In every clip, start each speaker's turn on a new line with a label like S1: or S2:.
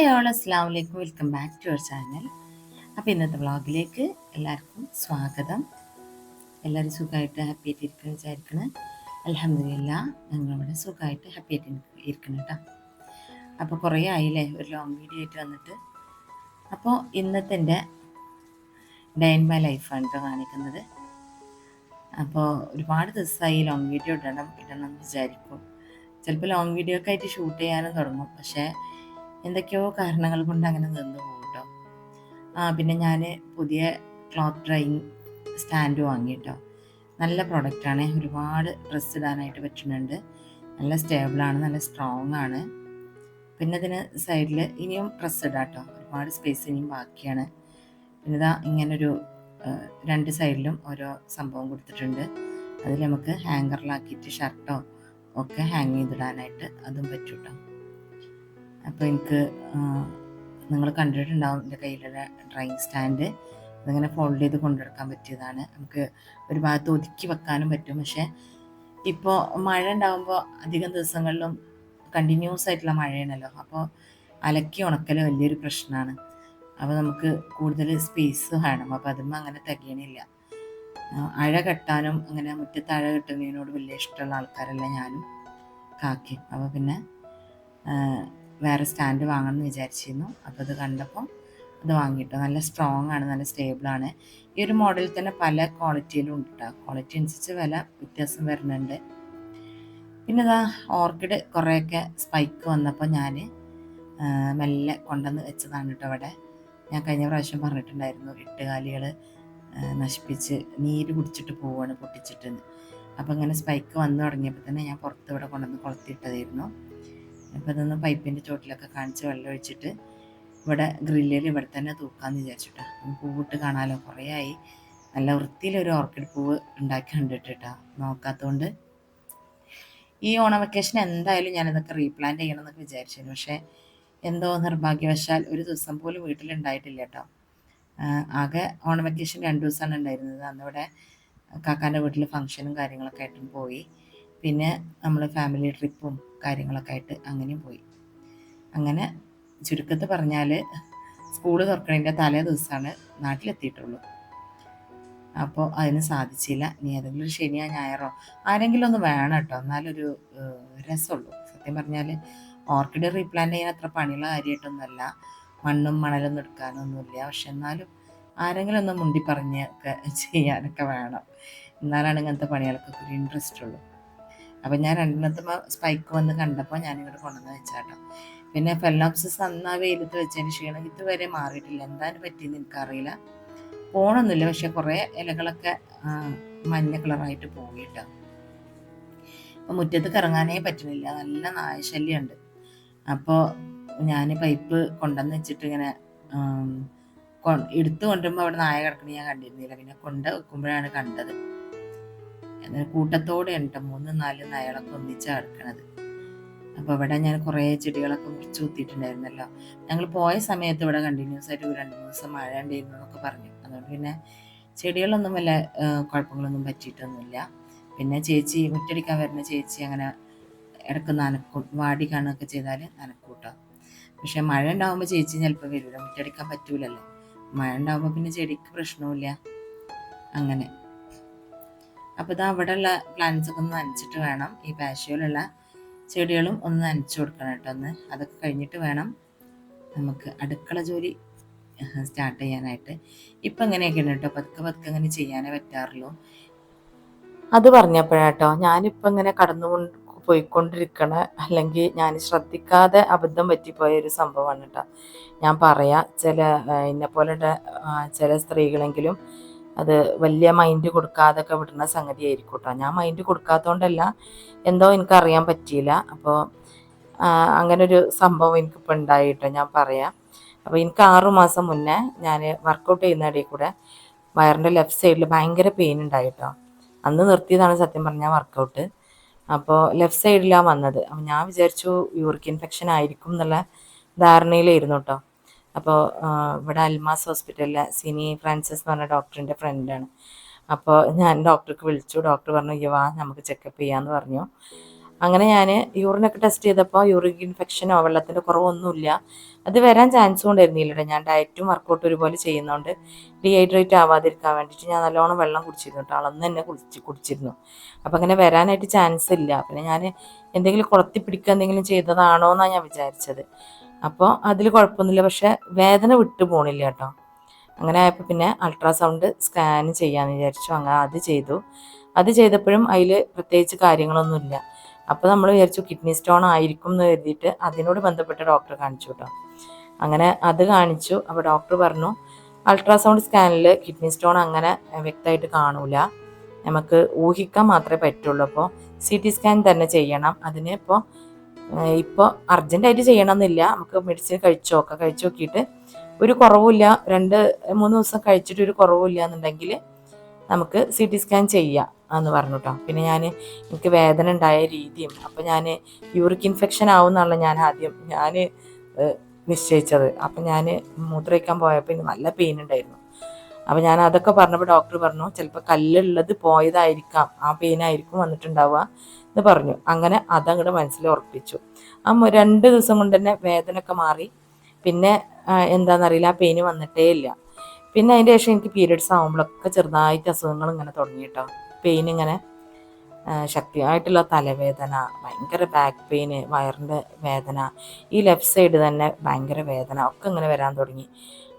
S1: Hi all അസ്സാം വലൈക്കും welcome back to our channel അപ്പോൾ ഇന്നത്തെ വ്ളോഗിലേക്ക് എല്ലാവർക്കും സ്വാഗതം. എല്ലാവരും സുഖമായിട്ട് ഹാപ്പി ആയിട്ട് ഇരിക്കണം വിചാരിക്കണം. അലഹമില്ല ഞങ്ങളിവിടെ സുഖമായിട്ട് ഹാപ്പി ആയിട്ട് ഇരിക്കണം കേട്ടോ. അപ്പോൾ കുറേ ആയില്ലേ? ഒരു ലോങ് വീഡിയോ ആയിട്ട് വന്നിട്ട്. അപ്പോൾ ഇന്നത്തെ എന്റെ ഡേ ഇൻ മൈ ലൈഫാണ് കേട്ടോ കാണിക്കുന്നത്. അപ്പോൾ ഒരുപാട് ദിവസമായി ലോങ് വീഡിയോ ഇടണം ഇടണം എന്ന് വിചാരിക്കും. ചിലപ്പോൾ ലോങ് വീഡിയോ ഒക്കെ ആയിട്ട് ഷൂട്ട് ചെയ്യാനും തുടങ്ങും. പക്ഷേ എന്തൊക്കെയോ കാരണങ്ങൾ കൊണ്ട് അങ്ങനെ നിന്ന് പോകും കേട്ടോ ആ പിന്നെ ഞാൻ പുതിയ ക്ലോത്ത് ഡ്രൈയിങ് സ്റ്റാൻഡ് വാങ്ങി കേട്ടോ നല്ല പ്രൊഡക്റ്റാണ് ഒരുപാട് ഡ്രസ്സ് ഇടാനായിട്ട് പറ്റുന്നുണ്ട്. നല്ല സ്റ്റേബിളാണ് നല്ല സ്ട്രോങ് ആണ്. പിന്നെ ഇതിന് സൈഡിൽ ഇനിയും ഡ്രസ്സ് ഇടാം കേട്ടോ ഒരുപാട് സ്പേസ് ഇനിയും ബാക്കിയാണ്. പിന്നെ ഇതാ ഇങ്ങനൊരു രണ്ട് സൈഡിലും ഓരോ സംഭവം കൊടുത്തിട്ടുണ്ട്. അതിൽ നമുക്ക് ഹാങ്കറിലാക്കിയിട്ട് ഷർട്ടോ ഒക്കെ ഹാങ് ചെയ്തിടാനായിട്ട് അതും പറ്റും കേട്ടോ അപ്പോൾ എനിക്ക് നിങ്ങൾ കണ്ടിട്ടുണ്ടാവും എന്റെ കയ്യിലുള്ള ഡ്രൈ സ്റ്റാൻഡ് അതിങ്ങനെ ഫോൾഡ് ചെയ്ത് കൊണ്ടെടുക്കാൻ പറ്റിയതാണ്. നമുക്ക് ഒരു ഭാഗത്ത് ഒതുക്കി വെക്കാനും പറ്റും. പക്ഷേ ഇപ്പോൾ മഴ ഉണ്ടാകുമ്പോൾ അധികം ദിവസങ്ങളിലും കണ്ടിന്യൂസ് ആയിട്ടുള്ള മഴയാണല്ലോ. അപ്പോൾ അലക്കി ഉണക്കൽ വലിയൊരു പ്രശ്നമാണ്. അപ്പോൾ നമുക്ക് കൂടുതൽ സ്പേസ് വേണം. അപ്പോൾ അതും അങ്ങനെ തികയണില്ല. അഴ കെട്ടാനും അങ്ങനെ മുറ്റത്ത് അഴ കെട്ടുന്നതിനോട് വലിയ ഇഷ്ടമുള്ള ആൾക്കാരല്ല ഞാനും കാക്കി അപ്പോൾ പിന്നെ വേറെ സ്റ്റാൻഡ് വാങ്ങണം എന്ന് വിചാരിച്ചിരുന്നു. അപ്പോൾ അത് കണ്ടപ്പോൾ അത് വാങ്ങിയിട്ടു. നല്ല സ്ട്രോങ് ആണ് നല്ല സ്റ്റേബിൾ ആണ്. ഈ ഒരു മോഡലിൽ തന്നെ പല ക്വാളിറ്റിയിലും ഉണ്ട് കേട്ടോ ക്വാളിറ്റി അനുസരിച്ച് വില വ്യത്യാസം വരുന്നുണ്ട്. പിന്നെ ഇതാ ഓർക്കിഡ് കുറേയൊക്കെ സ്പൈക്ക് വന്നപ്പോൾ ഞാൻ മെല്ലെ കൊണ്ടുവന്ന് വെച്ചതാണ് കേട്ടോ അവിടെ ഞാൻ കഴിഞ്ഞ പ്രാവശ്യം പറഞ്ഞിട്ടുണ്ടായിരുന്നു എട്ടുകാലികൾ നശിപ്പിച്ച് നീര് കുടിച്ചിട്ട് പോവാണ് പൊട്ടിച്ചിട്ടെന്ന്. അപ്പോൾ ഇങ്ങനെ സ്പൈക്ക് വന്നു തുടങ്ങിയപ്പോൾ തന്നെ ഞാൻ പുറത്ത് ഇവിടെ കൊണ്ടുവന്ന് കൊളുത്തിയിട്ടതായിരുന്നു. അപ്പോൾ ഇതൊന്ന് പൈപ്പിന്റെ ചോട്ടിലൊക്കെ കാണിച്ച് വെള്ളം ഒഴിച്ചിട്ട് ഇവിടെ ഗ്രില്ലിൽ ഇവിടെ തന്നെ തൂക്കാമെന്ന് വിചാരിച്ചിട്ടാ. പൂവിട്ട് കാണാമല്ലോ കുറേ ആയി. നല്ല വൃത്തിയിലൊരു ഓർക്കിഡ് പൂവ് ഉണ്ടാക്കി കണ്ടിട്ടാ നോക്കാത്തതുകൊണ്ട് ഈ ഓണ വെക്കേഷൻ എന്തായാലും ഞാനിതൊക്കെ റീപ്ലാന്റ് ചെയ്യണം എന്നൊക്കെ വിചാരിച്ചിരുന്നു. പക്ഷേ എന്തോ നിർഭാഗ്യവശാൽ ഒരു ദിവസം പോലും വീട്ടിലുണ്ടായിട്ടില്ല കേട്ടോ ആകെ ഓണ വെക്കേഷൻ രണ്ട് ദിവസമാണ് ഉണ്ടായിരുന്നത്. അന്നിവിടെ കാക്കാന്റെ വീട്ടിൽ ഫംഗ്ഷനും കാര്യങ്ങളൊക്കെ ആയിട്ടും പോയി. പിന്നെ നമ്മൾ ഫാമിലി ട്രിപ്പും കാര്യങ്ങളൊക്കെ ആയിട്ട് അങ്ങനെയും പോയി. അങ്ങനെ ചുരുക്കത്തിൽ പറഞ്ഞാൽ സ്കൂൾ തുറക്കണതിന്റെ തലേ ദിവസമാണ് നാട്ടിലെത്തിയിട്ടുള്ളൂ. അപ്പോൾ അതിന് സാധിച്ചില്ല. ഇനി ഏതെങ്കിലും ഒരു ശനിയോ ഞായറോ ആരെങ്കിലും ഒന്ന് വേണം കേട്ടോ. എന്നാലൊരു രസമുള്ളൂ. സത്യം പറഞ്ഞാൽ ഓർക്കിഡ് റീപ്ലാന്റ് ചെയ്യാൻ അത്ര പണിയുള്ള കാര്യമായിട്ടൊന്നുമല്ല. മണ്ണും മണലൊന്നും എടുക്കാനൊന്നുമില്ല. പക്ഷെ എന്നാലും ആരെങ്കിലും ഒന്ന് മുണ്ടി പറഞ്ഞൊക്കെ ചെയ്യാനൊക്കെ വേണം. എന്നാലാണ് ഇങ്ങനത്തെ പണികൾക്കൊക്കെ ഒരു ഇൻട്രസ്റ്റ് ഉള്ളൂ. അപ്പം ഞാൻ രണ്ടിനത്തെ സ്പൈക്ക് വന്ന് കണ്ടപ്പോൾ ഞാൻ ഇങ്ങോട്ട് കൊണ്ടുവന്ന് വെച്ചാട്ടോ. പിന്നെ ഫെല്ലോപ്സിസ് അന്ന് ആ വെയിലത്ത് വെച്ചതിന് ക്ഷീണം ഇതുവരെ മാറിയിട്ടില്ല. എന്താണ് പറ്റിയെന്ന് എനിക്കറിയില്ല. പോണൊന്നുമില്ല പക്ഷെ കുറേ ഇലകളൊക്കെ മഞ്ഞ കളറായിട്ട് പോയിട്ടോ. അപ്പം മുറ്റത്ത് കറങ്ങാനേ പറ്റുന്നില്ല. നല്ല നായശല്യമുണ്ട് അപ്പോൾ ഞാൻ പൈപ്പ് കൊണ്ടുവന്ന് വെച്ചിട്ട് ഇങ്ങനെ എടുത്തു കൊണ്ടുവരുമ്പോൾ അവിടെ നായ കിടക്കണ ഞാൻ കണ്ടിരുന്നില്ല. പിന്നെ കൊണ്ട് വെക്കുമ്പോഴാണ് കണ്ടത്. എന്നിട്ട് കൂട്ടത്തോടെ ഉണ്ട് മൂന്ന് നാല് നായകളൊക്കെ ഒന്നിച്ചാണ് കിടക്കണത് അപ്പോൾ ഇവിടെ ഞാൻ കുറേ ചെടികളൊക്കെ മുറിച്ച് കുത്തിയിട്ടുണ്ടായിരുന്നല്ലോ. ഞങ്ങൾ പോയ സമയത്ത് ഇവിടെ കണ്ടിന്യൂസ് ആയിട്ട് രണ്ട് മൂന്ന് ദിവസം മഴ ഉണ്ടായിരുന്നു എന്നൊക്കെ പറഞ്ഞു. അതുകൊണ്ട് പിന്നെ ചെടികളൊന്നും വല്ല കുഴപ്പങ്ങളൊന്നും പറ്റിയിട്ടൊന്നുമില്ല. പിന്നെ ചേച്ചി മുറ്റടിക്കാൻ വരുന്ന ചേച്ചി അങ്ങനെ ഇടയ്ക്ക് നനക്കും വാടി കാണുകയൊക്കെ ചെയ്താൽ നനക്കും കേട്ടോ പക്ഷെ മഴ ഉണ്ടാകുമ്പോൾ ചേച്ചി ചിലപ്പോൾ വരില്ല മുറ്റടിക്കാൻ പറ്റൂലല്ലോ. മഴ ഉണ്ടാകുമ്പോൾ പിന്നെ ചെടിക്ക് പ്രശ്നവുമില്ല. അങ്ങനെ. അപ്പോൾ ഇത് അവിടെയുള്ള പ്ലാന്റ്സ് ഒക്കെ ഒന്ന് നനച്ചിട്ട് വേണം. ഈ പാഷ്യോയിലുള്ള ചെടികളും ഒന്ന് നനച്ചു കൊടുക്കണം കേട്ടോ ഒന്ന്. അതൊക്കെ കഴിഞ്ഞിട്ട് വേണം നമുക്ക് അടുക്കള ജോലി സ്റ്റാർട്ട് ചെയ്യാനായിട്ട്. ഇപ്പം എങ്ങനെയൊക്കെയാണ് കേട്ടോ. പതുക്കെ പതുക്കെ അങ്ങനെ ചെയ്യാനേ പറ്റാറുള്ളൂ. അത് പറഞ്ഞപ്പോഴാട്ടോ ഞാനിപ്പോൾ ഇങ്ങനെ കടന്നു പോയിക്കൊണ്ടിരിക്കണ അല്ലെങ്കിൽ ഞാൻ ശ്രദ്ധിക്കാതെ അബദ്ധം പറ്റിപ്പോയ ഒരു സംഭവമാണ് കേട്ടോ. ഞാൻ പറയാം ചില എന്നെ പോലെ ചില സ്ത്രീകളെങ്കിലും അത് വലിയ മൈൻഡ് കൊടുക്കാതൊക്കെ വിടുന്ന സംഗതി ആയിരിക്കും കേട്ടോ ഞാൻ മൈൻഡ് കൊടുക്കാത്തതുകൊണ്ടല്ല എന്തോ എനിക്ക് അറിയാൻ പറ്റിയില്ല. അപ്പോൾ അങ്ങനൊരു സംഭവം എനിക്കിപ്പോൾ ഉണ്ടായിട്ടോ ഞാൻ പറയാം. അപ്പോൾ എനിക്ക് ആറു മാസം മുന്നേ ഞാൻ വർക്കൗട്ട് ചെയ്യുന്ന കൂടെ വയറിന്റെ ലെഫ്റ്റ് സൈഡിൽ ഭയങ്കര പെയിൻ ഉണ്ടായിട്ടോ അന്ന് നിർത്തിയതാണ് സത്യം പറഞ്ഞാൽ വർക്കൗട്ട് അപ്പോൾ ലെഫ്റ്റ് സൈഡിലാണ് വന്നത്. അപ്പം ഞാൻ വിചാരിച്ചു യൂറിക് ഇൻഫെക്ഷൻ ആയിരിക്കും എന്നുള്ള ധാരണയിലായിരുന്നു കേട്ടോ അപ്പോൾ ഇവിടെ അൽമാസ് ഹോസ്പിറ്റലിലെ സിനി ഫ്രാൻസിസ് എന്ന് പറഞ്ഞ ഡോക്ടറിന്റെ ഫ്രണ്ടാണ്. അപ്പോൾ ഞാൻ ഡോക്ടർക്ക് വിളിച്ചു. ഡോക്ടർ പറഞ്ഞു "ഇയ്യ് വാ നമുക്ക് ചെക്കപ്പ് ചെയ്യാമെന്ന് പറഞ്ഞു.
S2: അങ്ങനെ ഞാൻ യൂറിനൊക്കെ ടെസ്റ്റ് ചെയ്തപ്പോൾ യൂറിൻ ഇൻഫെക്ഷനോ വെള്ളത്തിന്റെ കുറവൊന്നുമില്ല. അത് വരാൻ ചാൻസ് ഉണ്ടായിരുന്നില്ല ഞാൻ ഡയറ്റും വർക്കൗട്ട് ഒരുപോലെ ചെയ്യുന്നതുകൊണ്ട് ഡീഹൈഡ്രേറ്റ് ആവാതിരിക്കാൻ വേണ്ടിയിട്ട് ഞാൻ നല്ലോണം വെള്ളം കുടിച്ചിരുന്നു കേട്ടോ. അളന്ന് തന്നെ കുടിച്ച് കുടിച്ചിരുന്നു. അപ്പം അങ്ങനെ വരാനായിട്ട് ചാൻസ് ഇല്ല. പിന്നെ ഞാൻ എന്തെങ്കിലും കുളത്തി പിടിക്കുക എന്തെങ്കിലും ചെയ്തതാണോ എന്നാണ് ഞാൻ വിചാരിച്ചത്. അപ്പോൾ അതിൽ കുഴപ്പമൊന്നുമില്ല പക്ഷെ വേദന വിട്ടു പോണില്ല കേട്ടോ. അങ്ങനെ ആയപ്പോൾ പിന്നെ അൾട്രാസൗണ്ട് സ്കാൻ ചെയ്യാമെന്ന് വിചാരിച്ചു. അങ്ങനെ അത് ചെയ്തു. അത് ചെയ്തപ്പോഴും അതിൽ പ്രത്യേകിച്ച് കാര്യങ്ങളൊന്നുമില്ല. അപ്പോൾ നമ്മൾ വിചാരിച്ചു കിഡ്നി സ്റ്റോൺ ആയിരിക്കും എന്ന് കരുതിയിട്ട് അതിനോട് ബന്ധപ്പെട്ട ഡോക്ടറെ കാണിച്ചു കേട്ടോ. അങ്ങനെ അത് കാണിച്ചു. അപ്പോൾ ഡോക്ടർ പറഞ്ഞു അൾട്രാസൗണ്ട് സ്കാനിൽ കിഡ്നി സ്റ്റോൺ അങ്ങനെ വ്യക്തമായിട്ട് കാണൂല. നമുക്ക് ഊഹിക്കാൻ മാത്രമേ പറ്റുള്ളൂ. അപ്പോൾ സി ടി സ്കാൻ തന്നെ ചെയ്യണം. അതിന് ഇപ്പോൾ ഇപ്പോൾ അർജന്റായിട്ട് ചെയ്യണമെന്നില്ല. നമുക്ക് മെഡിസിൻ കഴിച്ചു നോക്കാം കഴിച്ചു നോക്കിയിട്ട്. ഒരു കുറവുമില്ല. രണ്ട് മൂന്ന് ദിവസം കഴിച്ചിട്ട് ഒരു കുറവുമില്ല എന്നുണ്ടെങ്കിൽ നമുക്ക് സി ടി സ്കാൻ ചെയ്യാം എന്ന് പറഞ്ഞു കേട്ടോ പിന്നെ ഞാൻ എനിക്ക് വേദന ഉണ്ടായ രീതിയും അപ്പം ഞാൻ യൂറിക് ഇൻഫെക്ഷൻ ആവും എന്നുള്ള ഞാൻ ആദ്യം ഞാൻ നിശ്ചയിച്ചത്. അപ്പം ഞാൻ മൂത്രമൊഴിക്കാൻ പോയപ്പോൾ നല്ല പെയിൻ ഉണ്ടായിരുന്നു. അപ്പം ഞാൻ അതൊക്കെ പറഞ്ഞപ്പോൾ ഡോക്ടർ പറഞ്ഞു ചിലപ്പോൾ കല്ലുള്ളത് പോയതായിരിക്കാം. ആ പെയിൻ ആയിരിക്കും വന്നിട്ടുണ്ടാവുക. എന്ന് പറഞ്ഞു. അങ്ങനെ അതങ്ങോട്ട് മനസ്സിൽ ഉറപ്പിച്ചു. ആ രണ്ട് ദിവസം കൊണ്ട് തന്നെ വേദനയൊക്കെ മാറി. പിന്നെ എന്താണെന്നറിയില്ല ആ പെയിന് വന്നിട്ടേ ഇല്ല. പിന്നെ അതിന്റെ ശേഷം എനിക്ക് പീരിയഡ്സ് ആകുമ്പോഴൊക്കെ ചെറുതായിട്ട് അസുഖങ്ങൾ ഇങ്ങനെ തുടങ്ങി കേട്ടോ പെയിൻ ഇങ്ങനെ ശക്തിയായിട്ടുള്ള തലവേദന ഭയങ്കര ബാക്ക് പെയിന് വയറിന്റെ വേദന ഈ ലെഫ്റ്റ് സൈഡ് തന്നെ ഭയങ്കര വേദന ഒക്കെ ഇങ്ങനെ വരാൻ തുടങ്ങി.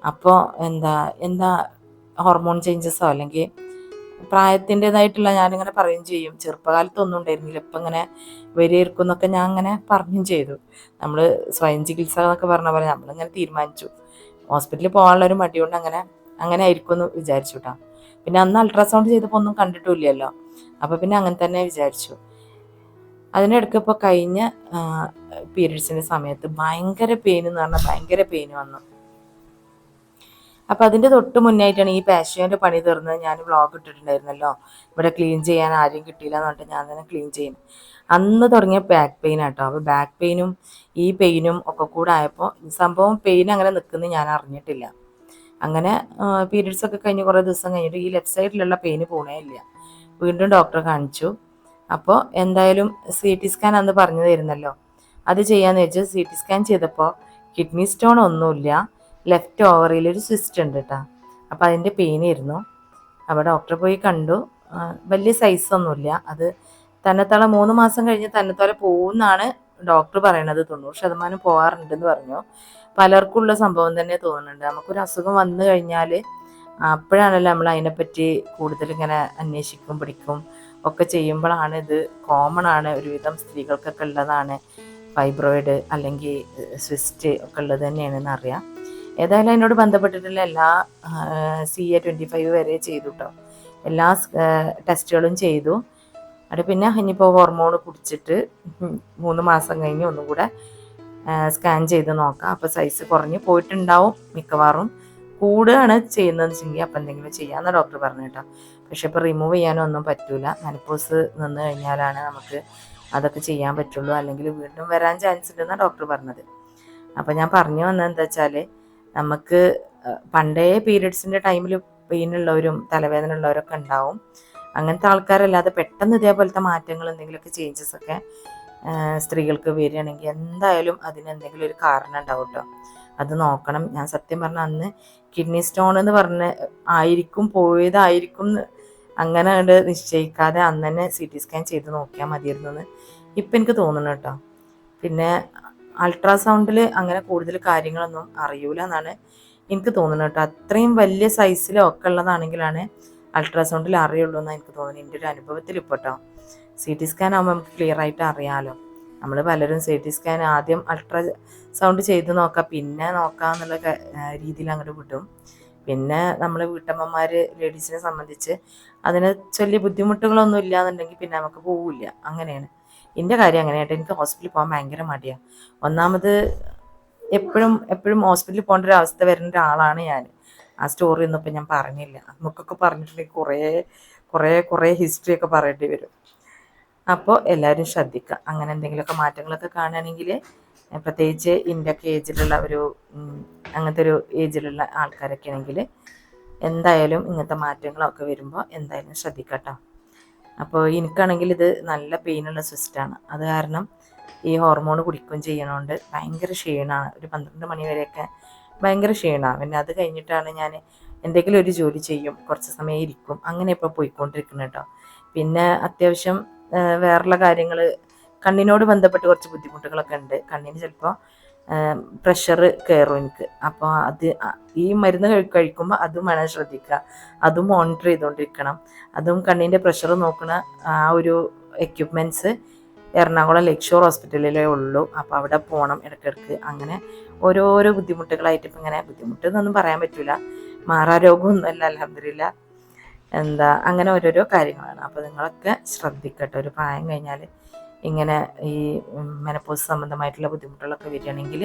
S2: അപ്പോൾ എന്താ എന്താ ഹോർമോൺ ചേഞ്ചസോ അല്ലെങ്കിൽ പ്രായത്തിന്റെതായിട്ടുള്ള ഞാനിങ്ങനെ പറയുകയും ചെയ്യും. ചെറുപ്പകാലത്തൊന്നും ഉണ്ടായിരുന്നില്ല. ഇപ്പം ഇങ്ങനെ വരികയായിരിക്കും എന്നൊക്കെ ഞാൻ അങ്ങനെ പറഞ്ഞും ചെയ്തു. നമ്മൾ സ്വയം ചികിത്സ എന്നൊക്കെ പറഞ്ഞ പോലെ നമ്മളിങ്ങനെ തീരുമാനിച്ചു. ഹോസ്പിറ്റലിൽ പോകാനുള്ള ഒരു മടി കൊണ്ട് അങ്ങനെ അങ്ങനെ ആയിരിക്കും എന്ന് വിചാരിച്ചു കേട്ടോ പിന്നെ അന്ന് അൾട്രാസൗണ്ട് ചെയ്തപ്പോൾ ഒന്നും കണ്ടിട്ടില്ലല്ലോ അപ്പോൾ പിന്നെ അങ്ങനെ തന്നെ വിചാരിച്ചു. അതിനിടയ്ക്ക് ഇപ്പോൾ കഴിഞ്ഞ പീരീഡ്സിന്റെ സമയത്ത് ഭയങ്കര പെയിൻ എന്ന് പറഞ്ഞാൽ ഭയങ്കര പെയിൻ വന്നു. അപ്പം അതിന്റെ തൊട്ട് മുന്നായിട്ടാണ് ഈ പാഷ്യോന്റെ പണി തീർന്നത്. ഞാൻ വ്ളോഗ് ഇട്ടിട്ടുണ്ടായിരുന്നല്ലോ. ഇവിടെ ക്ലീൻ ചെയ്യാൻ ആരും കിട്ടിയില്ല എന്ന് പറഞ്ഞിട്ട് ഞാൻ തന്നെ ക്ലീൻ ചെയ്യും. അന്ന് തുടങ്ങിയ ബാക്ക് പെയിൻ ആട്ടോ. അപ്പോൾ ബാക്ക് പെയിനും ഈ പെയിനും ഒക്കെ കൂടെ ആയപ്പോൾ സംഭവം പെയിൻ അങ്ങനെ നിൽക്കുന്നത് ഞാൻ അറിഞ്ഞിട്ടില്ല. അങ്ങനെ പീരീഡ്സ് ഒക്കെ കഴിഞ്ഞ് കുറേ ദിവസം കഴിഞ്ഞിട്ട് ഈ ലെഫ്റ്റ് സൈഡിലുള്ള പെയിന് പോണേ ഇല്ല. വീണ്ടും ഡോക്ടറെ കാണിച്ചു. അപ്പോൾ എന്തായാലും സി ടി സ്കാൻ അന്ന് പറഞ്ഞു തരുന്നല്ലോ അത് ചെയ്യാന്ന് വെച്ച് സി ടി സ്കാൻ ചെയ്തപ്പോൾ കിഡ്നി സ്റ്റോൺ ഒന്നുമില്ല. ലെഫ്റ്റ് ഓവറിൽ ഒരു സിസ്റ്റ് ഉണ്ട് കേട്ടോ അപ്പോൾ അതിന്റെ പെയിൻ ആയിരുന്നു അപ്പോൾ ഡോക്ടറെ പോയി കണ്ടു. വലിയ സൈസൊന്നുമില്ല അത് തന്നെത്താളെ മൂന്ന് മാസം കഴിഞ്ഞ് തന്നെത്താളെ പോകുന്നാണ് ഡോക്ടർ പറയണത്. തൊണ്ണൂറ് ശതമാനം പോകാറുണ്ടെന്ന് പറഞ്ഞു. പലർക്കുള്ള സംഭവം തന്നെ തോന്നുന്നുണ്ട്. നമുക്കൊരു അസുഖം വന്നു കഴിഞ്ഞാൽ അപ്പോഴാണല്ലോ നമ്മൾ അതിനെപ്പറ്റി കൂടുതൽ ഇങ്ങനെ അന്വേഷിക്കും പിടിക്കും ഒക്കെ ചെയ്യുമ്പോഴാണ് ഇത് കോമൺ ആണ്. ഒരുവിധം സ്ത്രീകൾക്കൊക്കെ ഉള്ളതാണ്. ഫൈബ്രോയിഡ് അല്ലെങ്കിൽ സ്വിസ്റ്റ് ഒക്കെ ഉള്ളത് തന്നെയാണെന്ന് അറിയാം. ഏതായാലും അതിനോട് ബന്ധപ്പെട്ടിട്ടുള്ള എല്ലാ സി എ ട്വന്റി ഫൈവ് വരെ ചെയ്തു കേട്ടോ എല്ലാ ടെസ്റ്റുകളും ചെയ്തു. അവിടെ പിന്നെ ഇനിയിപ്പോൾ ഹോർമോൺ കുടിച്ചിട്ട് മൂന്ന് മാസം കഴിഞ്ഞ് ഒന്നും കൂടെ സ്കാൻ ചെയ്ത് നോക്കാം. അപ്പോൾ സൈസ് കുറഞ്ഞ് പോയിട്ടുണ്ടാവും മിക്കവാറും. കൂടുകയാണ് ചെയ്യുന്നതെന്ന് വെച്ചെങ്കിൽ അപ്പം എന്തെങ്കിലും ചെയ്യാമെന്ന് ഡോക്ടർ പറഞ്ഞു കേട്ടോ. പക്ഷെ ഇപ്പോൾ റിമൂവ് ചെയ്യാനോ ഒന്നും പറ്റൂല. മെനപ്പോസ് നിന്ന് കഴിഞ്ഞാലാണ് നമുക്ക് അതൊക്കെ ചെയ്യാൻ പറ്റുള്ളൂ. അല്ലെങ്കിൽ വീണ്ടും വരാൻ ചാൻസ് ഉണ്ടെന്നാണ് ഡോക്ടർ പറഞ്ഞത്. അപ്പോൾ ഞാൻ പറഞ്ഞു വന്നത് എന്താ വെച്ചാൽ നമുക്ക് പണ്ടേ പീരിയഡ്സിന്റെ ടൈമിൽ പെയിനുള്ളവരും തലവേദന ഉള്ളവരൊക്കെ ഉണ്ടാവും. അങ്ങനത്തെ ആൾക്കാരല്ലാതെ പെട്ടെന്ന് ഇതേപോലത്തെ മാറ്റങ്ങൾ എന്തെങ്കിലുമൊക്കെ ചേഞ്ചസ് ഒക്കെ സ്ത്രീകൾക്ക് വരികയാണെങ്കിൽ എന്തായാലും അതിന് എന്തെങ്കിലും ഒരു കാരണം ഉണ്ടാവും കേട്ടോ അത് നോക്കണം. ഞാൻ സത്യം പറഞ്ഞ അന്ന് കിഡ്നി സ്റ്റോൺ എന്ന് പറഞ്ഞ് ആയിരിക്കും പോയതായിരിക്കും അങ്ങനെ അങ്ങോട്ട് നിശ്ചയിക്കാതെ അന്ന് തന്നെ സി ടി സ്കാൻ ചെയ്ത് നോക്കിയാൽ മതിയായിരുന്നു എന്ന് ഇപ്പം എനിക്ക് തോന്നുന്നു കേട്ടോ പിന്നെ അൾട്രാസൗണ്ടിൽ അങ്ങനെ കൂടുതൽ കാര്യങ്ങളൊന്നും അറിയൂല എന്നാണ് എനിക്ക് തോന്നുന്നത് കേട്ടോ. അത്രയും വലിയ സൈസിലോ ഒക്കെ ഉള്ളതാണെങ്കിലാണ് അൾട്രാസൗണ്ടിൽ അറിയുള്ളൂ എന്നാണ് എനിക്ക് തോന്നുന്നത്. എന്റെ ഒരു അനുഭവത്തിൽ ഇപ്പോൾ കേട്ടോ സി ടി സ്കാൻ ആകുമ്പോൾ നമുക്ക് ക്ലിയർ ആയിട്ട് അറിയാമല്ലോ നമ്മൾ പലരും സി ടി സ്കാൻ ആദ്യം അൾട്രാ സൗണ്ട് ചെയ്ത് നോക്കാം പിന്നെ നോക്കാം എന്നുള്ള രീതിയിൽ അങ്ങോട്ട് വിടും. പിന്നെ നമ്മൾ വീട്ടമ്മമാർ ലേഡീസിനെ സംബന്ധിച്ച് അതിനെ ചൊല്ലിയ ബുദ്ധിമുട്ടുകളൊന്നും ഇല്ല എന്നുണ്ടെങ്കിൽ പിന്നെ നമുക്ക് പോവില്ല. അങ്ങനെയാണ്. എന്റെ കാര്യം അങ്ങനെയായിട്ട് എനിക്ക് ഹോസ്പിറ്റലിൽ പോകാൻ ഭയങ്കര മടിയാണ് ഒന്നാമത് എപ്പോഴും എപ്പോഴും ഹോസ്പിറ്റലിൽ പോകേണ്ട ഒരു അവസ്ഥ വരുന്ന ഒരാളാണ് ഞാൻ ആ സ്റ്റോറി ഒന്നും ഇപ്പം ഞാൻ പറഞ്ഞില്ല. നമുക്കൊക്കെ പറഞ്ഞിട്ടുണ്ടെങ്കിൽ കുറേ കുറേ കുറേ ഹിസ്റ്ററി ഒക്കെ പറയേണ്ടി വരും. അപ്പോൾ എല്ലാവരും ശ്രദ്ധിക്കുക. അങ്ങനെ എന്തെങ്കിലുമൊക്കെ മാറ്റങ്ങളൊക്കെ കാണുകയാണെങ്കിൽ പ്രത്യേകിച്ച് ഇന്റെയൊക്കെ ഏജിലുള്ള ഒരു അങ്ങനത്തെ ഒരു ഏജിലുള്ള ആൾക്കാരൊക്കെ ആണെങ്കിൽ എന്തായാലും ഇങ്ങനത്തെ മാറ്റങ്ങളൊക്കെ വരുമ്പോൾ എന്തായാലും ശ്രദ്ധിക്കട്ടോ അപ്പോൾ എനിക്കാണെങ്കിൽ ഇത് നല്ല പെയിനുള്ള സിസ്റ്റാണ് അത് കാരണം ഈ ഹോർമോൺ കുടിക്കുകയും ചെയ്യണോണ്ട് ഭയങ്കര ക്ഷീണമാണ് ഒരു പന്ത്രണ്ട് മണി വരെയൊക്കെ ഭയങ്കര ക്ഷീണമാണ് പിന്നെ അത് കഴിഞ്ഞിട്ടാണ് ഞാൻ എന്തെങ്കിലും ഒരു ജോലി ചെയ്യും. കുറച്ച് സമയം ഇരിക്കും. അങ്ങനെ ഇപ്പോൾ പോയിക്കൊണ്ടിരിക്കുന്നത് കേട്ടോ പിന്നെ അത്യാവശ്യം വേറെയുള്ള കാര്യങ്ങൾ കണ്ണിനോട് ബന്ധപ്പെട്ട് കുറച്ച് ബുദ്ധിമുട്ടുകളൊക്കെ ഉണ്ട്. കണ്ണിന് ചിലപ്പോൾ പ്രഷർ കയറും എനിക്ക്. അപ്പോൾ അത് ഈ മരുന്ന് കഴി കഴിക്കുമ്പോൾ അതും വേണം ശ്രദ്ധിക്കുക. അതും മോണിറ്റർ ചെയ്തുകൊണ്ടിരിക്കണം അതും കണ്ണിന്റെ പ്രഷർ നോക്കുന്ന ആ ഒരു എക്യുപ്മെന്റ്സ് എറണാകുളം ലക്ഷോർ ഹോസ്പിറ്റലിലേ ഉള്ളൂ. അപ്പോൾ അവിടെ പോകണം ഇടയ്ക്കിടയ്ക്ക് അങ്ങനെ ഓരോരോ ബുദ്ധിമുട്ടുകളായിട്ട് ഇപ്പം ഇങ്ങനെ ബുദ്ധിമുട്ട് എന്നൊന്നും പറയാൻ പറ്റില്ല മാറാരോഗമൊന്നുമല്ല അലഹമില്ല എന്താ അങ്ങനെ ഓരോരോ കാര്യങ്ങളാണ്. അപ്പോൾ നിങ്ങളൊക്കെ ശ്രദ്ധിക്കട്ടെ. ഒരു പ്രായം കഴിഞ്ഞാൽ ഇങ്ങനെ ഈ മെനപ്പോസ് സംബന്ധമായിട്ടുള്ള ബുദ്ധിമുട്ടുകളൊക്കെ വരികയാണെങ്കിൽ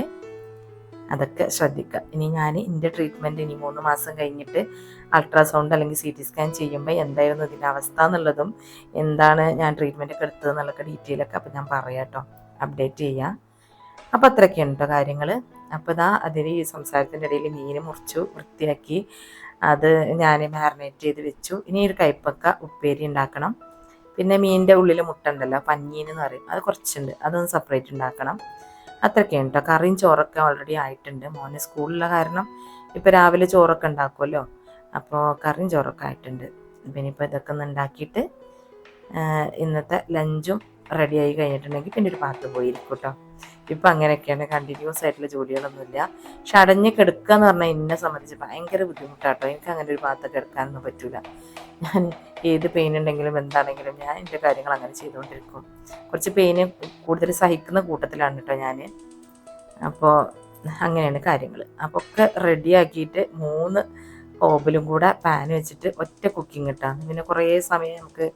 S2: അതൊക്കെ ശ്രദ്ധിക്കുക. ഇനി ഞാൻ എന്റെ ട്രീറ്റ്മെന്റ് ഇനി മൂന്ന് മാസം കഴിഞ്ഞിട്ട് അൾട്രാസൗണ്ട് അല്ലെങ്കിൽ സി ടി സ്കാൻ ചെയ്യുമ്പോൾ എന്തായിരുന്നു ഇതിന്റെ അവസ്ഥ എന്നുള്ളതും എന്താണ് ഞാൻ ട്രീറ്റ്മെന്റ് ഒക്കെ എടുത്തത് എന്നുള്ളൊക്കെ ഡീറ്റെയിൽ ഒക്കെ അപ്പോൾ ഞാൻ പറയാം കേട്ടോ. അപ്ഡേറ്റ് ചെയ്യാം. അപ്പോൾ അത്രയൊക്കെയാണ് കേട്ടോ കാര്യങ്ങൾ അപ്പോൾ ഇതാ അതിൽ ഈ സംസാരത്തിന്റെ ഇടയിൽ മീൻ മുറിച്ചു വൃത്തിയാക്കി അത് ഞാൻ മാറിനേറ്റ് ചെയ്ത് വെച്ചു. ഇനി ഒരു കൈപ്പക്ക ഉപ്പേരി ഉണ്ടാക്കണം. പിന്നെ മീനിന്റെ ഉള്ളിൽ മുട്ട ഉണ്ടല്ലോ പഞ്ഞീൻ എന്ന് പറയും. അത് കുറച്ചുണ്ട്. അതൊന്ന് സെപ്പറേറ്റ് ഉണ്ടാക്കണം. അത്രയൊക്കെയാണ് കേട്ടോ കറിയും ചോറൊക്കെ ഓൾറെഡി ആയിട്ടുണ്ട്. മോന് സ്കൂളിലുള്ള കാരണം ഇപ്പോൾ രാവിലെ ചോറൊക്കെ ഉണ്ടാക്കുമല്ലോ അപ്പോൾ കറിയും ചോറൊക്കെ ആയിട്ടുണ്ട്. പിന്നെ ഇപ്പോൾ ഇതൊക്കെ ഒന്ന് ഉണ്ടാക്കിയിട്ട് ഇന്നത്തെ ലഞ്ചും റെഡിയായി കഴിഞ്ഞിട്ടുണ്ടെങ്കിൽ പിന്നെ ഒരു പാത്ത് പോയിരിക്കും കേട്ടോ ഇപ്പം അങ്ങനെയൊക്കെയാണ് കണ്ടിന്യൂസ് ആയിട്ടുള്ള ജോലികളൊന്നുമില്ല. പക്ഷെ അടഞ്ഞ് കിടക്കുക എന്ന് പറഞ്ഞാൽ എന്നെ സംബന്ധിച്ച് ഭയങ്കര ബുദ്ധിമുട്ടാട്ടോ എനിക്ക് അങ്ങനെ ഒരു ഭാഗത്തൊക്കെ കിടക്കാനൊന്നും പറ്റൂല. ഞാൻ ഏത് പെയിൻ ഉണ്ടെങ്കിലും എന്താണെങ്കിലും ഞാൻ എന്റെ കാര്യങ്ങൾ അങ്ങനെ ചെയ്തുകൊണ്ടിരിക്കും. കുറച്ച് പെയിന് കൂടുതൽ സഹിക്കുന്ന കൂട്ടത്തിലാണ് കേട്ടോ ഞാൻ അപ്പോൾ അങ്ങനെയാണ് കാര്യങ്ങൾ അപ്പോൾ ഒക്കെ റെഡിയാക്കിയിട്ട് മൂന്ന് ഓബിലും കൂടെ പാൻ വെച്ചിട്ട് ഒറ്റ കുക്കിംഗ് ഇട്ടാണ്. പിന്നെ കുറേ സമയം നമുക്ക്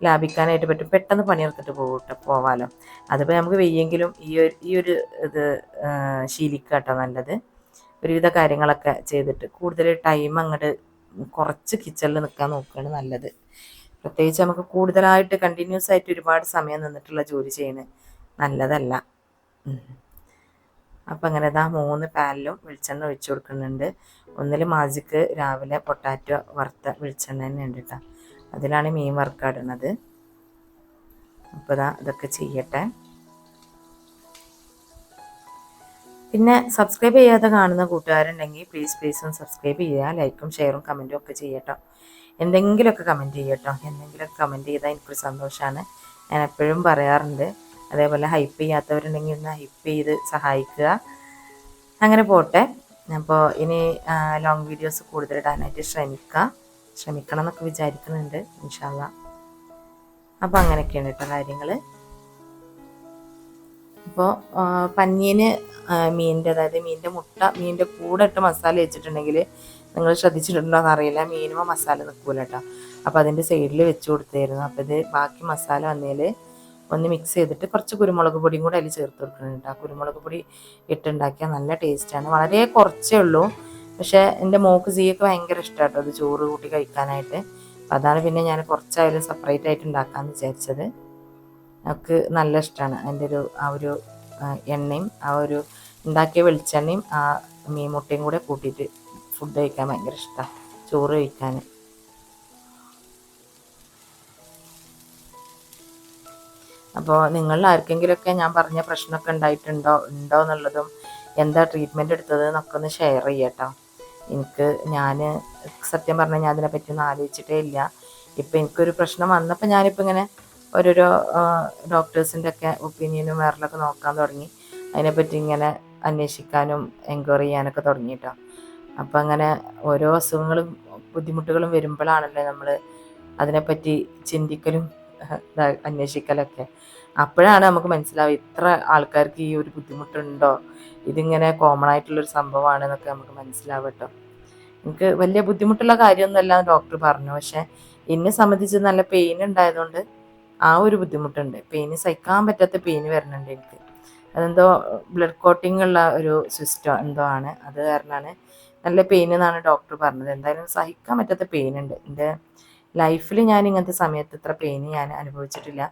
S2: ലാഭിക്കാനായിട്ട് പറ്റും. പെട്ടെന്ന് പണിയെടുത്തിട്ട് പോകട്ടെ കേട്ടോ പോവാലോ. അതിപ്പോൾ നമുക്ക് വെയ്യെങ്കിലും ഈ ഒരു ഈ ഒരു ഇത് ശീലിക്കുക കേട്ടോ നല്ലത്. ഒരുവിധ കാര്യങ്ങളൊക്കെ ചെയ്തിട്ട് കൂടുതൽ ടൈം അങ്ങോട്ട് കുറച്ച് കിച്ചണിൽ നിൽക്കാൻ നോക്കുകയാണ് നല്ലത്. പ്രത്യേകിച്ച് നമുക്ക് കൂടുതലായിട്ട് കണ്ടിന്യൂസ് ആയിട്ട് ഒരുപാട് സമയം നിന്നിട്ടുള്ള ജോലി ചെയ്യുന്നത് നല്ലതല്ല. അപ്പം അങ്ങനെ ഇതാ മൂന്ന് പാനിലും വെളിച്ചെണ്ണ ഒഴിച്ചു കൊടുക്കുന്നുണ്ട്. ഒന്നിൽ മാജിക്ക് രാവിലെ പൊട്ടാറ്റോ വറുത്ത വെളിച്ചെണ്ണ തന്നെ ഉണ്ട് കേട്ടോ. അതിലാണ് മീൻ വറുക്കാടുന്നത് അപ്പോൾ ഇതാ ഇതൊക്കെ ചെയ്യട്ടെ. പിന്നെ സബ്സ്ക്രൈബ് ചെയ്യാതെ കാണുന്ന കൂട്ടുകാരുണ്ടെങ്കിൽ പ്ലീസ് പ്ലീസ് ഒന്ന് സബ്സ്ക്രൈബ് ചെയ്യുക. ലൈക്കും ഷെയറും കമന്റും ഒക്കെ ചെയ്യട്ടോ. എന്തെങ്കിലുമൊക്കെ കമന്റ് ചെയ്യട്ടോ. എന്തെങ്കിലുമൊക്കെ കമന്റ് ചെയ്താൽ എനിക്കൊരു സന്തോഷമാണ് ഞാൻ എപ്പോഴും പറയാറുണ്ട്. അതേപോലെ ഹൈപ്പ് ചെയ്യാത്തവരുണ്ടെങ്കിൽ ഒന്ന് ഹൈപ്പ് ചെയ്ത് സഹായിക്കുക. അങ്ങനെ പോട്ടെ. അപ്പോൾ ഇനി ലോങ് വീഡിയോസ് കൂടുതൽ ഇടാനായിട്ട് ശ്രമിക്കുക ശ്രമിക്കണം എന്നൊക്കെ വിചാരിക്കുന്നുണ്ട്. ഇൻഷാല്ല അപ്പോൾ അങ്ങനെയൊക്കെയാണ് കേട്ടോ കാര്യങ്ങൾ അപ്പോൾ പഞ്ഞീന് മീനിന്റെ അതായത് മീനിന്റെ മുട്ട മീനിന്റെ കൂടെ ഇട്ട് മസാല വെച്ചിട്ടുണ്ടെങ്കിൽ നിങ്ങൾ ശ്രദ്ധിച്ചിട്ടുണ്ടോ എന്നറിയില്ല. മീനുമോ മസാല നിൽക്കൂല കേട്ടോ അപ്പോൾ അതിന്റെ സൈഡിൽ വെച്ച് കൊടുത്തായിരുന്നു. അപ്പോൾ ഇത് ബാക്കി മസാല വന്നതിൽ ഒന്ന് മിക്സ് ചെയ്തിട്ട് കുറച്ച് കുരുമുളക് പൊടിയും കൂടെ അതിൽ ചേർത്ത് കൊടുക്കുന്നുണ്ട് ആ കുരുമുളക് പൊടി ഇട്ടുണ്ടാക്കിയാൽ നല്ല ടേസ്റ്റാണ് വളരെ കുറച്ചേ ഉള്ളൂ. പക്ഷേ എന്റെ മോക്ക് സീയൊക്കെ ഭയങ്കര ഇഷ്ടമാട്ടോ അത് ചോറ് കൂട്ടി കഴിക്കാനായിട്ട്. അപ്പം അതാണ് പിന്നെ ഞാൻ കുറച്ചായാലും സെപ്പറേറ്റ് ആയിട്ട് ഉണ്ടാക്കാമെന്ന് വിചാരിച്ചത്. നമുക്ക് നല്ല ഇഷ്ടമാണ് അതിന്റെ ഒരു ആ ഒരു എണ്ണയും ആ ഒരു ഉണ്ടാക്കിയ വെളിച്ചെണ്ണയും ആ മീൻ മുട്ടയും കൂടെ കൂട്ടിയിട്ട് ഫുഡ് കഴിക്കാൻ ഭയങ്കര ഇഷ്ടമാണ് ചോറ് കഴിക്കാൻ. അപ്പോൾ നിങ്ങളിൽ ആർക്കെങ്കിലുമൊക്കെ ഞാൻ പറഞ്ഞ പ്രശ്നമൊക്കെ ഉണ്ടായിട്ടുണ്ടോ? ഉണ്ടോ എന്നുള്ളതും എന്താ ട്രീറ്റ്മെന്റ് എടുത്തത് എന്നൊക്കെ ഒന്ന് ഷെയർ ചെയ്യട്ടോ. എനിക്ക് ഞാൻ സത്യം പറഞ്ഞാൽ ഞാൻ അതിനെപ്പറ്റി ഒന്നും ആലോചിച്ചിട്ടേ ഇല്ല. ഇപ്പം എനിക്കൊരു പ്രശ്നം വന്നപ്പോൾ ഞാനിപ്പോൾ ഇങ്ങനെ ഓരോരോ ഡോക്ടേഴ്സിന്റെ ഒക്കെ ഒപ്പീനിയനും വേറെയൊക്കെ നോക്കാൻ തുടങ്ങി. അതിനെപ്പറ്റി ഇങ്ങനെ അന്വേഷിക്കാനും എൻക്വയറി ചെയ്യാനൊക്കെ തുടങ്ങി കേട്ടോ അപ്പം അങ്ങനെ ഓരോ അസുഖങ്ങളും ബുദ്ധിമുട്ടുകളും വരുമ്പോഴാണല്ലോ നമ്മൾ അതിനെപ്പറ്റി ചിന്തിക്കലും അന്വേഷിക്കലൊക്കെ. അപ്പോഴാണ് നമുക്ക് മനസ്സിലാവുക ഇത്ര ആൾക്കാർക്ക് ഈ ഒരു ബുദ്ധിമുട്ടുണ്ടോ? ഇതിങ്ങനെ കോമൺ ആയിട്ടുള്ളൊരു സംഭവമാണ് എന്നൊക്കെ നമുക്ക് മനസ്സിലാവും കേട്ടോ. എനിക്ക് വലിയ ബുദ്ധിമുട്ടുള്ള കാര്യമൊന്നുമല്ല ഡോക്ടർ പറഞ്ഞു. പക്ഷേ എന്നെ സംബന്ധിച്ച് നല്ല പെയിൻ ഉണ്ടായതുകൊണ്ട് ആ ഒരു ബുദ്ധിമുട്ടുണ്ട്. പെയിന് സഹിക്കാൻ പറ്റാത്ത പെയിന് വരുന്നുണ്ട് എനിക്ക്. അതെന്തോ ബ്ലഡ് കോട്ടിംഗ് ഉള്ള ഒരു സിസ്റ്റം എന്തോ ആണ്. അത് കാരണമാണ് നല്ല പെയിൻ എന്നാണ് ഡോക്ടർ പറഞ്ഞത്. എന്തായാലും സഹിക്കാൻ പറ്റാത്ത പെയിൻ ഉണ്ട് എന്റെ ലൈഫിൽ ഞാൻ ഇങ്ങനത്തെ സമയത്ത് ഇത്ര പെയിൻ ഞാൻ അനുഭവിച്ചിട്ടില്ല.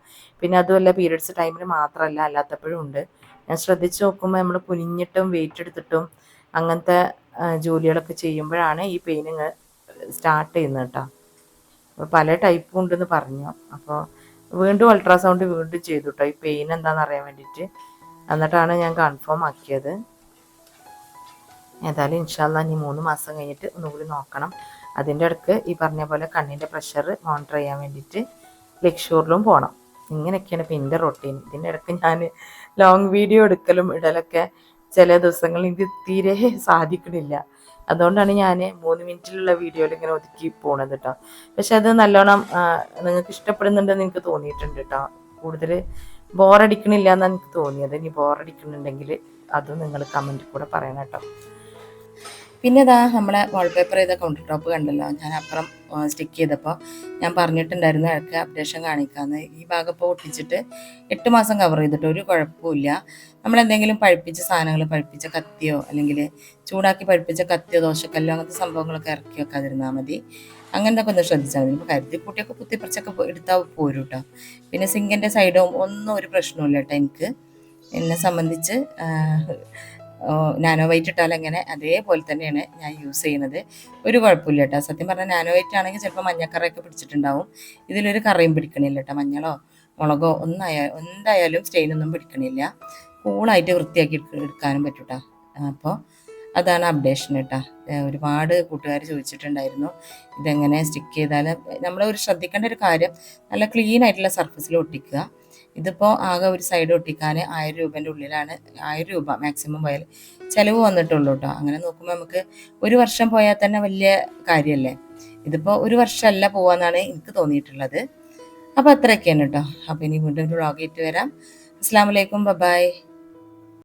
S2: പിന്നെ അതുമല്ല പീരിയഡ്സ് ടൈമിൽ മാത്രമല്ല അല്ലാത്തപ്പോഴും ഉണ്ട്. ഞാൻ ശ്രദ്ധിച്ച് നോക്കുമ്പോൾ നമ്മൾ കുനിഞ്ഞിട്ടും വെയിറ്റ് എടുത്തിട്ടും അങ്ങനത്തെ ജോലികളൊക്കെ ചെയ്യുമ്പോഴാണ് ഈ പെയിൻ സ്റ്റാർട്ട് ചെയ്യുന്നത് കേട്ടോ. അപ്പോൾ പല ടൈപ്പും ഉണ്ടെന്ന് പറഞ്ഞു. അപ്പോൾ വീണ്ടും അൾട്രാസൗണ്ട് വീണ്ടും ചെയ്തു കേട്ടോ ഈ പെയിൻ എന്താണെന്ന് അറിയാൻ വേണ്ടിയിട്ട്. എന്നിട്ടാണ് ഞാൻ കൺഫേം ആക്കിയത്. ഏതായാലും ഇൻഷാല്ല ഇനി മൂന്ന് മാസം കഴിഞ്ഞിട്ട് ഒന്നുകൂടി നോക്കണം. അതിന്റെ ഇടയ്ക്ക് ഈ പറഞ്ഞ പോലെ കണ്ണിന്റെ പ്രഷർ മോണിറ്റർ ചെയ്യാൻ വേണ്ടിയിട്ട് ലക്ഷൂറിലും പോകണം ഇങ്ങനെയൊക്കെയാണ് ഇപ്പം എന്റെ റൊട്ടീൻ ഇതിന്റെ ഇടയ്ക്ക് ഞാൻ ലോങ് വീഡിയോ എടുക്കലും ഇടലൊക്കെ ചില ദിവസങ്ങളിൽ എനിക്ക് തീരെ സാധിക്കണില്ല. അതുകൊണ്ടാണ് ഞാൻ മൂന്ന് മിനിറ്റിലുള്ള വീഡിയോയിൽ ഇങ്ങനെ ഒതുക്കി പോണത് കേട്ടോ പക്ഷെ അത് നല്ലോണം നിങ്ങൾക്ക് ഇഷ്ടപ്പെടുന്നുണ്ടെന്ന് എനിക്ക് തോന്നിയിട്ടുണ്ട് കേട്ടോ കൂടുതൽ ബോറടിക്കണില്ല എന്നാണ് എനിക്ക് തോന്നിയത്. ഇനി ബോറടിക്കുന്നുണ്ടെങ്കിൽ അതും നിങ്ങൾ കമന്റിൽ കൂടെ പറയണം കേട്ടോ
S1: പിന്നെ ഇതാ നമ്മളെ വാൾപേപ്പർ ചെയ്ത കൗണ്ടർ ടോപ്പ് കണ്ടല്ലോ. ഞാൻ അപ്പുറം സ്റ്റിക്ക് ചെയ്തപ്പോൾ ഞാൻ പറഞ്ഞിട്ടുണ്ടായിരുന്നു ഇടയ്ക്ക് അപ്ഡേഷൻ കാണിക്കാമെന്ന് ഈ ഭാഗം ഇപ്പോൾ ഒട്ടിച്ചിട്ട് എട്ട് മാസം കവർ ചെയ്തിട്ട് ഒരു കുഴപ്പമില്ല നമ്മളെന്തെങ്കിലും പഴുപ്പിച്ച സാധനങ്ങൾ പഴുപ്പിച്ച കത്തിയോ അല്ലെങ്കിൽ ചൂടാക്കി പഴുപ്പിച്ച കത്തിയോ ദോശക്കല്ലോ അങ്ങനത്തെ സംഭവങ്ങളൊക്കെ ഇറക്കി വെക്കാതിരുന്നാൽ മതി. അങ്ങനത്തെ ഒന്ന് ശ്രദ്ധിച്ചാൽ മതി. കരുതി കുട്ടിയൊക്കെ കുത്തിപ്പറിച്ചൊക്കെ എടുത്താൽ പോരും കേട്ടോ പിന്നെ സിങ്കിന്റെ സൈഡും ഒന്നും ഒരു പ്രശ്നമില്ല കേട്ടോ എനിക്ക്. എന്നെ സംബന്ധിച്ച് നാനോ വൈറ്റ് ഇട്ടാൽ അങ്ങനെ അതേപോലെ തന്നെയാണ് ഞാൻ യൂസ് ചെയ്യുന്നത്. ഒരു കുഴപ്പമില്ല കേട്ടോ സത്യം പറഞ്ഞാൽ നാനോ വൈറ്റ് ആണെങ്കിൽ ചിലപ്പോൾ മഞ്ഞക്കറയൊക്കെ പിടിച്ചിട്ടുണ്ടാവും. ഇതിലൊരു കറയും പിടിക്കണില്ല കേട്ടോ മഞ്ഞളോ മുളകോ ഒന്നായാ എന്തായാലും സ്റ്റെയിനൊന്നും പിടിക്കണില്ല. കൂളായിട്ട് വൃത്തിയാക്കി എടുക്ക- എടുക്കാനും പറ്റൂട്ടോ അപ്പോൾ അതാണ് അപ്ഡേഷൻ കേട്ടോ ഒരുപാട് കൂട്ടുകാർ ചോദിച്ചിട്ടുണ്ടായിരുന്നു. ഇതെങ്ങനെ സ്റ്റിക്ക് ചെയ്താൽ നമ്മൾ ഒരു ശ്രദ്ധിക്കേണ്ട ഒരു കാര്യം നല്ല ക്ലീൻ ആയിട്ടുള്ള സർഫസിൽ ഒട്ടിക്കുക. ഇതിപ്പോൾ ആകെ ഒരു സൈഡ് ഒട്ടിക്കാൻ ആയിരം രൂപേന്റെ ഉള്ളിലാണ് ആയിരം രൂപ മാക്സിമം പോയാൽ ചിലവ് വന്നിട്ടുള്ളൂ കേട്ടോ അങ്ങനെ നോക്കുമ്പോൾ നമുക്ക് ഒരു വർഷം പോയാൽ തന്നെ വലിയ കാര്യമല്ലേ ഇതിപ്പോൾ ഒരു വർഷമല്ല പോവാന്നാണ് എനിക്ക് തോന്നിയിട്ടുള്ളത്. അപ്പോൾ അത്രയൊക്കെയാണ് കേട്ടോ അപ്പോൾ ഇനി വീണ്ടും ഒരു വ്ളോഗ് ഇട്ട് വരാം. അസ്സാം വലൈക്കും ബൈ